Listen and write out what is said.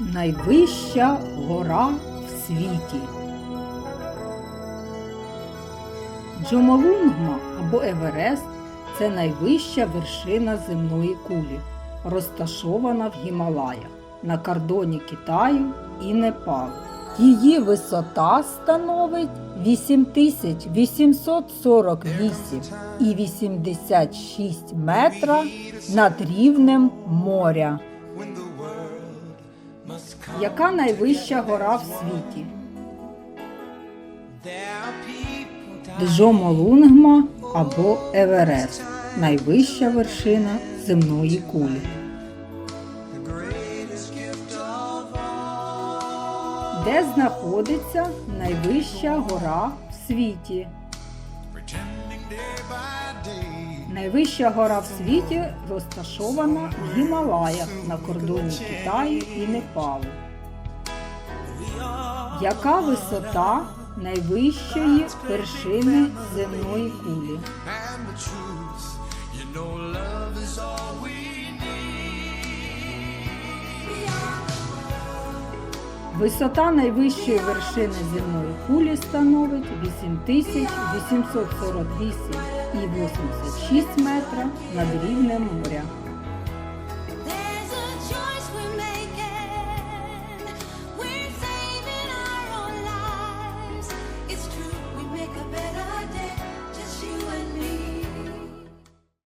Найвища гора в світі. Джомолунгма або Еверест це найвища вершина земної кулі, розташована в Гімалаях на кордоні Китаю і Непалу. Її висота становить 8848 і 86 метра над рівнем моря. Яка найвища гора в світі? Джомолунгма або Еверест найвища вершина земної кулі. Де знаходиться найвища гора в світі? Найвища гора в світі розташована в Гімалаях на кордоні Китаю і Непалу. Яка висота найвищої вершини земної кулі? Висота найвищої вершини земної кулі становить 8848,86 метра над рівнем моря.